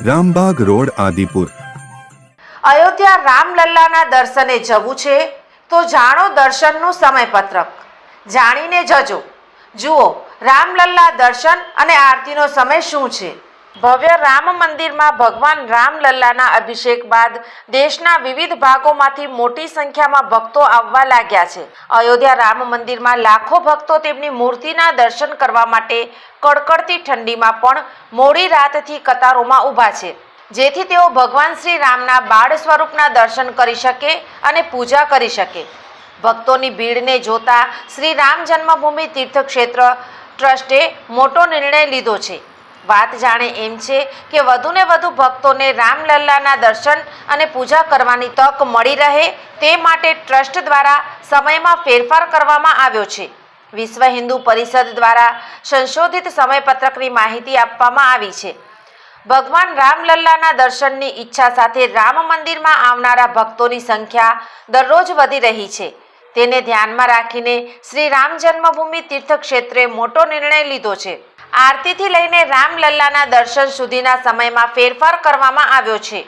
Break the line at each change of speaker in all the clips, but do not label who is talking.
Rambagh road, Adipur.
Ayodhya રામલલ્લાના દર્શને જવું છે, તો જાણો દર્શનનું સમયપત્રક. જાણીને જજો. જુઓ, રામલલ્લા દર્શન અને આરતીનો સમય શું છે? ભવ્ય રામ મંદિરમાં ભગવાન રામલલ્લાના અભિષેક બાદ દેશના વિવિધ ભાગોમાંથી મોટી સંખ્યામાં ભક્તો આવવા લાગ્યા છે. અયોધ્યા રામ મંદિરમાં લાખો ભક્તો તેમની મૂર્તિના દર્શન કરવા માટે કડકડતી ઠંડીમાં પણ મોડી રાતથી કતારોમાં ઊભા છે. જેથી તેઓ ભગવાન શ્રી રામના બાળ સ્વરૂપના દર્શન કરી શકે અને પૂજા કરી શકે. ભક્તોની ભીડને જોતા શ્રી રામ જન્મભૂમિ તીર્થક્ષેત્ર ટ્રસ્ટે મોટો નિર્ણય લીધો છે. વાત જાણે એમ છે કે વધુને વધુ ભક્તોને રામલલ્લાના દર્શન અને પૂજા કરવાની તક મળી રહે તે માટે ટ્રસ્ટ દ્વારા સમયમાં ફેરફાર કરવામાં આવ્યો છે. વિશ્વ હિન્દુ પરિષદ દ્વારા સંશોધિત સમયપત્રકની માહિતી આપવામાં આવી છે. ભગવાન રામલલ્લાના દર્શનની ઈચ્છા સાથે રામ મંદિરમાં આવનારા ભક્તોની સંખ્યા દરરોજ વધી રહી છે. તેને ધ્યાનમાં રાખીને શ્રી રામ જન્મભૂમિ તીર્થક્ષેત્રે મોટો નિર્ણય લીધો છે. આરતીથી લઈને રામલલ્લાના દર્શન સુધીના સમયમાં ફેરફાર કરવામાં આવ્યો છે.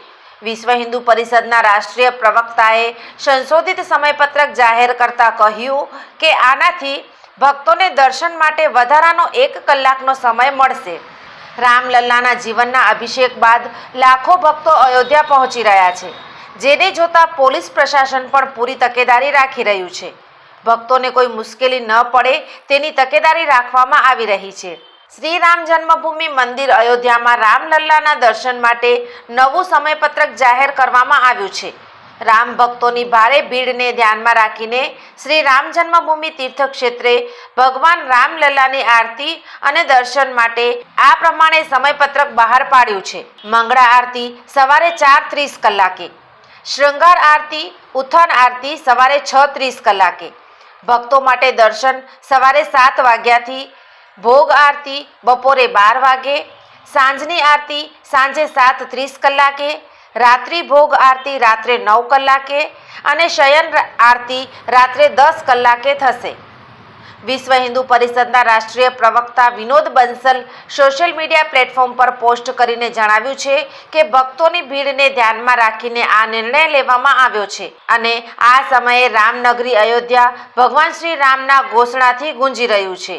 વિશ્વ હિન્દુ પરિષદના રાષ્ટ્રીય પ્રવક્તાએ સંશોધિત સમયપત્રક જાહેર કરતા કહ્યું કે આનાથી ભક્તોને દર્શન માટે વધારાનો એક કલાકનો સમય મળશે. રામલલ્લાના જીવનના અભિષેક બાદ લાખો ભક્તો અયોધ્યા પહોંચી રહ્યા છે, જેને જોતા પોલીસ પ્રશાસન પણ પૂરી તકેદારી રાખી રહ્યું છે. ભક્તોને કોઈ મુશ્કેલી ન પડે તેની તકેદારી રાખવામાં આવી રહી છે. શ્રી રામ જન્મભૂમિ મંદિર અયોધ્યામાં રામલલ્લાના દર્શન માટે નવું સમયપત્રક જાહેર કરવામાં આવ્યું છે. રામ ભક્તોની ભારે ભીડને ધ્યાનમાં રાખીને શ્રી રામ જન્મભૂમિ તીર્થક્ષેત્રે ભગવાન રામલલ્લાની આરતી અને દર્શન માટે આ પ્રમાણે સમયપત્રક બહાર પાડ્યું છે. મંગળા આરતી સવારે ચાર ત્રીસ કલાકે, શૃંગાર આરતી ઉત્થાન આરતી સવારે છ ત્રીસ કલાકે. ભક્તો માટે દર્શન સવારે સાત વાગ્યાથી ભોગ આરતી બપોરે બાર વાગે, સાંજની આરતી સાંજે સાત ત્રીસ કલાકે, રાત્રિ ભોગ આરતી રાત્રે નવ કલાકે અને શયન આરતી રાત્રે દસ કલાકે થશે. વિશ્વ હિન્દુ પરિષદના રાષ્ટ્રીય પ્રવક્તા Vinod Bansal social media platform પર પોસ્ટ કરીને જણાવ્યું છે કે ભક્તોની ભીડને ધ્યાનમાં રાખીને આ નિર્ણય લેવામાં આવ્યો છે અને આ સમયે રામનગરી અયોધ્યા ભગવાન શ્રી રામના ઘોષણાથી ગુંજી રહ્યું છે.